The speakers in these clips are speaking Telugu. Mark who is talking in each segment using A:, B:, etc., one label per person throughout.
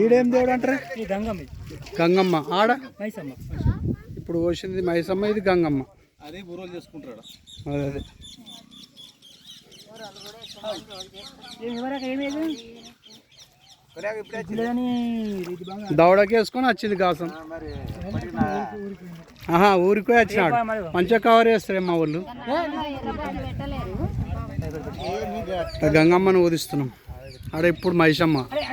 A: ఈడేం దేవుడు అంటారు?
B: గంగమ్మ
A: గంగమ్మ. ఆడ?
B: మైసమ్మ.
A: ఇప్పుడు వచ్చింది మైసమ్మ ఇది గంగమ్మ.
C: అదే బుర్రోలు చేసుకుంటాడు
A: అదే అదే.
B: ఎవరకు ఏమేది లేదని ఇది బాగా
A: దవడకి వేసుకొని వచ్చింది కాసం. ఆహా ఊరికి వచ్చినాడు. మంచిగా కవర్ చేస్తారు మా వాళ్ళు. గంగమ్మను ఊదిస్తున్నాం. ఇప్పుడు
B: అరే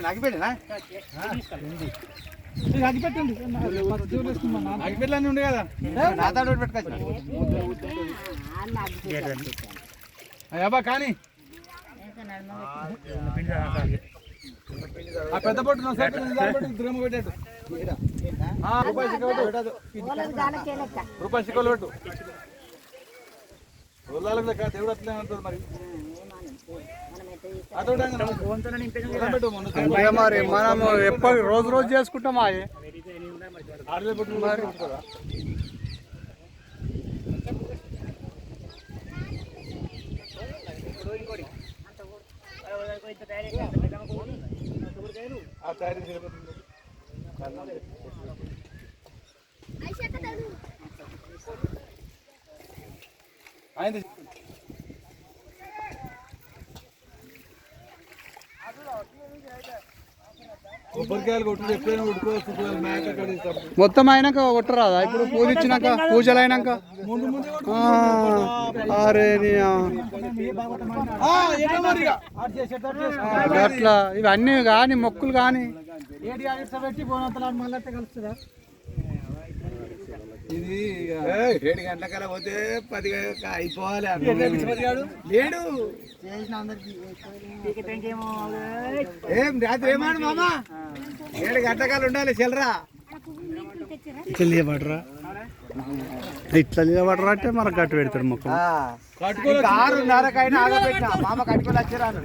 C: నాకు పెట్టినా అగ్గిపెట్లన్నీ ఉండే. కదా. అయ్యబ్బా కానీ. ఆ పెద్ద పొట్టు ద్రమ పెట్టాడు ఆ, రూపాయి రూపాయి సిక్కలు పెట్టు రోజులకు లెక్క దేవుడు అట్లే ఉంటుంది మరి.
A: మనం ఎప్పటి రోజు రోజు చేసుకుంటాం
C: ఆ తయారీ ఆయన
A: మొత్తం అయినాక కొట్టరాదా? ఇప్పుడు పూజ ఇచ్చినాక పూజలు అయినాక? అరే? అట్లా ఇవన్నీ కానీ మొక్కులు కానీ.
C: ఇది ఏడు గంటలకల్లా పోతే పది అయిపోవాలి లేడు. ఏం రాత్రి ఏమాడు మామా? ఏడు గంటకాలు ఉండాలి చెల్లరా.
A: ఇట్లా నిలబడరా. ఇట్లా నిలబడరా అంటే మనకు గట్టు పెడతాడు
C: కట్టుకోవాలి. ఆరున్నరకైనా ఆగబెట్టిన? మామ కట్టుకోవాలి వచ్చారాను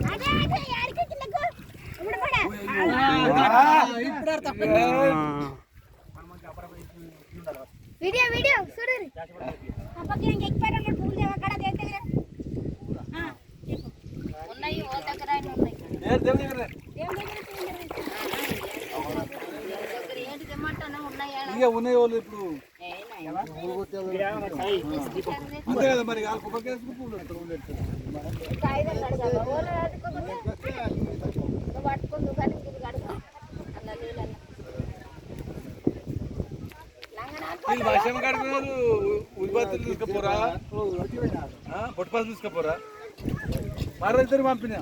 D: వీడియో వీడియో చూడు పక్కకి ఇంక ఎక్కిపోయారు పూలు దేవ దేని దగ్గర. ఉన్నాయి ఓ దగ్గర ఉన్నాయి దేవుని దగ్గర ఏంటి తెమ్మంటానా ఉన్నాయి.
C: ఇక ఉన్నాయి వాళ్ళు ఇప్పుడు. అంతే కదా మరి వాళ్ళు పెడతారు, పువ్వులు పెడతారు. వీళ్ళు వర్షం కడుకున్నారు ఉల్లిపాయలు తీసుకుపోరా? పొట్టుపాలు తీసుకుపోరా? మరో ఇద్దరు పంపిన?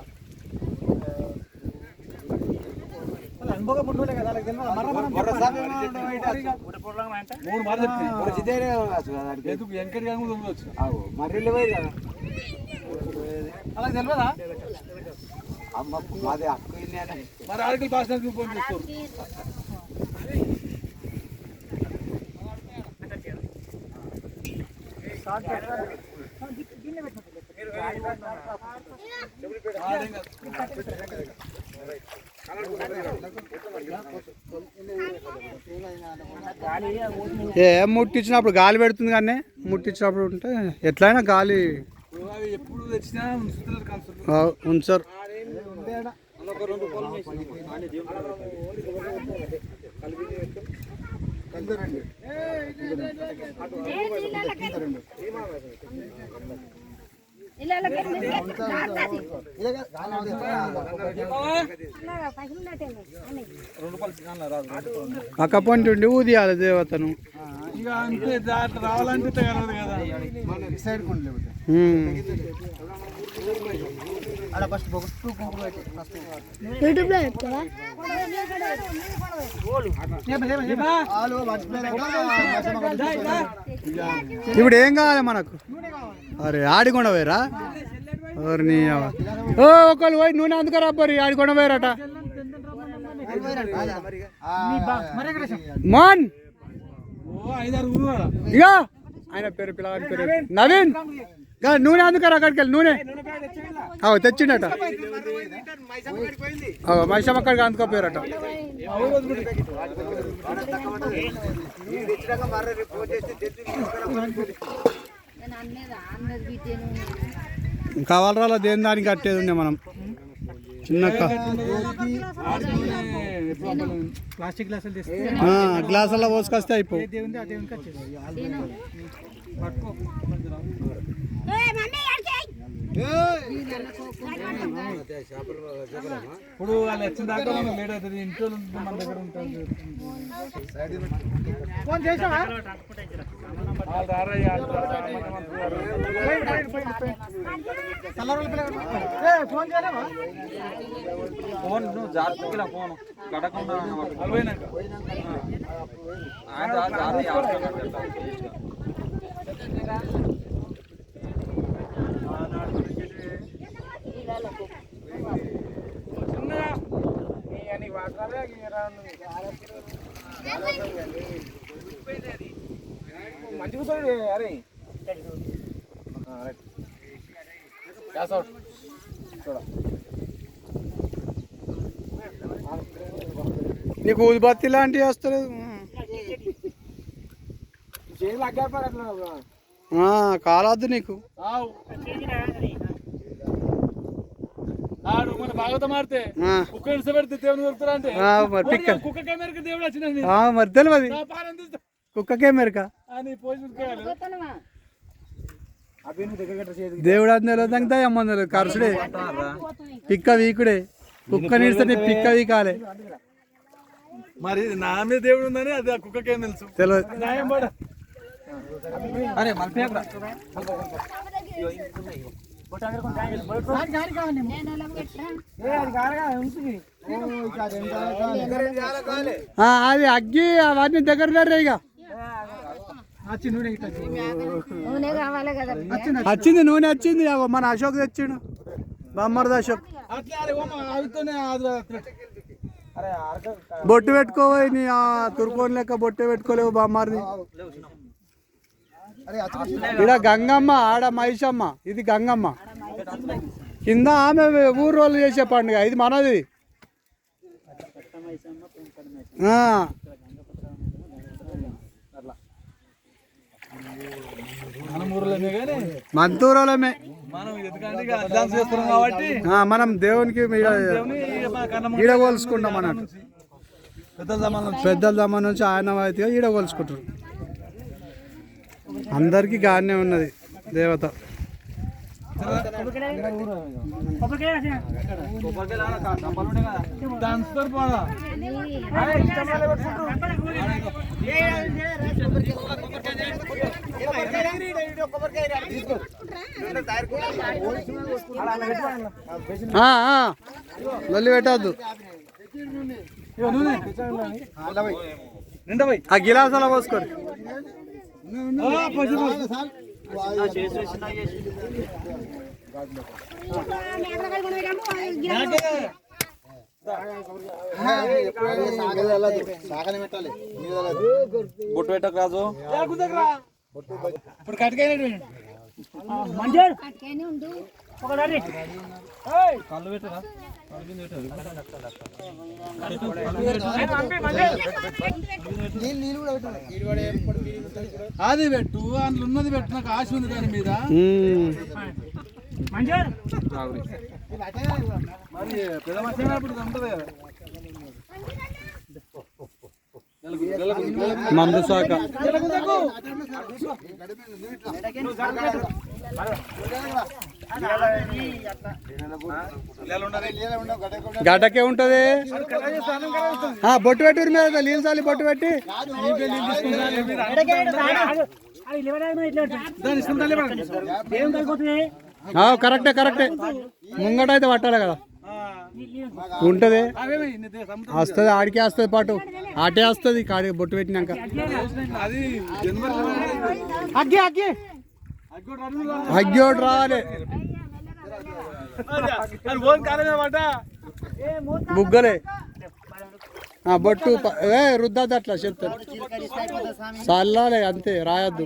C: మూడు మార్లు ఎందుకు? వెంకట గారు కూడా ఉండొచ్చు అలా తెలియదా? మరి ఆడికి భాష ఫోన్ చేస్తారు
A: ఏ ముట్టించినప్పుడు గాలి పెడుతుంది కానీ ముట్టించినప్పుడు ఉంటే ఎట్లయినా గాలి
C: ఎప్పుడు తెచ్చినా
A: ఉంచారు
C: కలిపి రాదు
A: పక్క పొంటి ఉండి ఊదియాలి దేవతను.
C: ఇక అంతే రావాలంటే తగలదు కదా. సైడ్
D: యూట్యూబ్లో
A: ఇప్పుడు ఏం కావాలి మనకు? అరే ఆడికొండ పోయారా ఎవరు నీ అవ్వ. ఓ ఒకళ్ళు పోయి నూనె అందుకు రబ్బరి ఆడికొండ పోయారట మోన్
C: ఓ ఐదారు ఊరు. వాడ.
A: ఇక ఆయన పేరు పిల్లగాడి పేరు నవీన్! నూనె అందుకారు అక్కడికి వెళ్ళి నూనె. అవు తెచ్చిండట. అవ మైసమ్మ అక్కడికి అందుకోపోయారట. కావాలరా దేని దానికి కట్టేది ఉండే మనం? చిన్న
C: ప్లాస్టిక్
A: గ్లాసుల్లో పోసుకొస్తే అయిపో
C: దేవుంది ఆ దేవునికి వచ్చేది
D: ఏయ్ మమ్మీ అడిచేయ్
C: ఇప్పుడు వాళ్ళు వచ్చిన దాకా మనం లేట్ అవుతుంది ఇంట్లో మన దగ్గర ఉంటుంది ఫోన్ చేసావా ఫోన్ చేయలేవా
E: ఫోన్ నువ్వు జాగ్రత్తగా ఫోన్ కడకుండా
C: పోయినాక
E: జాగ్రత్త
C: రాను. మంచిగా అరే
A: నీకు ఊదిబత్తి లాంటివి వస్తలేదు కాలొద్దు నీకు.
C: ఆవు. ఆడు మన భాగవతం ఆడితే
A: ఆ,
C: కుక్క ఇడిసి పెడితే దేవుని దొరుకుతారా అంటే?
A: ఆ, మరి పిక్క
C: కుక్క కెమెరాకి దేవుడు వచ్చిందండి
A: మరి తెలియదు
C: అని
A: దేవుడు కరుసుడే. పిక్క వీకుడే. కుక్క నీడిస్తే నీ పిక్క వీకాలే.
C: మరి నా మీద దేవుడు ఉందని అది ఆ కుక్కకేం తెలుసు?
A: తెలియదు
E: అరే మన
A: అది అగ్గి అవన్నీ దగ్గర ఇక.
D: నూనె
A: వచ్చింది నూనె వచ్చింది మన అశోక్ తెచ్చిండు. బొమ్మర్ది అశోక్. బొట్టు పెట్టుకోవాలి నీ తుర్కోని లెక్క బొట్టు పెట్టుకోలేవు బామ్మారిది. ఇక్కడ గంగమ్మ ఆడ మహిషమ్మ ఇది గంగమ్మ. కింద ఆమె ఊరు వాళ్ళు చేసే పండుగ. ఇది మనది. మంతూరులమే
C: మనం ఎందుకంటే ఇక డాన్స్ చేస్తున్నాం కాబట్టి
A: ఆ, మనం దేవునికి ఈడ- కోల్చుకుంటాం అన్నట్టు.
C: పెద్దల
A: దమ్మ నుంచి ఆయన అయితే ఈడ కోల్చుకుంటారు. అందరికీ గానే ఉన్నది దేవత. లొల్లి పెట్టద్దు.
C: నిండా పోయి
A: ఆ గిలాసాల పోసుకోండి.
E: బొట్టు పెట్టకు రాజు.
C: ఇప్పుడు కట్టుకైనట్టు
B: మంజూర్
E: కళ్ళు పెట్టరా?
C: అది పెట్టు అందులో ఉన్నది పెట్టు నాకు ఆశ ఉంది దాని మీద. మరి పెద్ద ఉంటుంది కదా
A: మందు శాఖ గడ్డకే ఉంటది. ఆ, బొట్టు పెట్టి మీద నీళ్ళు చాలి బొట్టు పెట్టి. కరెక్టే కరెక్టే. ముంగట అయితే పట్టాలి కదా. ఉంటది. వస్తుంది ఆడికే వస్తుంది పాటు. ఆటే వస్తుంది కాడి బొట్టు పెట్టినాక. అగ్గోడు రావాలి
C: అది ఓన్ కాలమే మాట
A: బుగ్గలే ఆ, బొట్టు ప- ఏ రుద్దద్దు అట్లా చెప్తారు చల్లాలి అంతే రాయొద్దు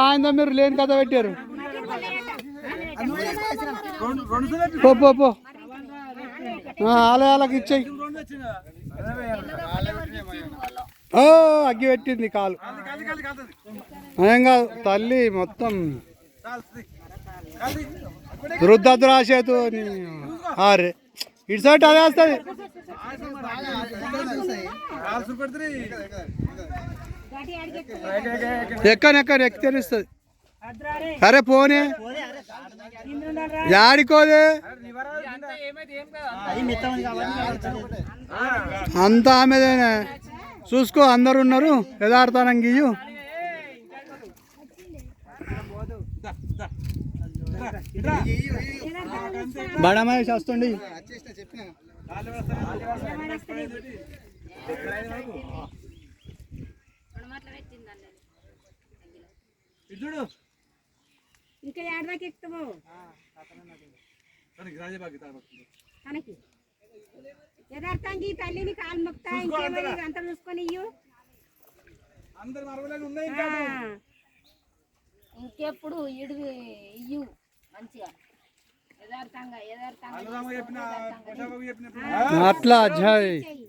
A: ఆయన మీరు లేని కథ పెట్టారు. పో పో పో. ఆ, ఆలయాలకు ఇచ్చేయి. అగ్గి పెట్టింది కాలు. ఏం కాదు తల్లి మొత్తం రుద్రాసేతు అరే ఇటు సైడ్ అదే వస్తుంది. ఎక్కని ఎక్కని ఎక్కి తెలుస్తుంది?
B: అద్రారే
A: అరే పోనే. యాడికోదే? అంతా ఆమెదేనే. చూసుకో అందరు ఉన్నారు యథార్థానం గీయు. బడమేసి వస్తుండి
D: ఇంకా ఏడదాకా ఎక్కుతావు? తనకి? యథార్థంగా ఈ తల్లిని కాలు మొక్తా ఇంకేమైనా అంతా చూసుకొని ఇయ్యు.
F: ఇంకెప్పుడు ఇడు ఇయ్యు మంచిగా. యథార్థంగా యథార్థంగా
A: అట్లా జై.
D: చెయ్యి.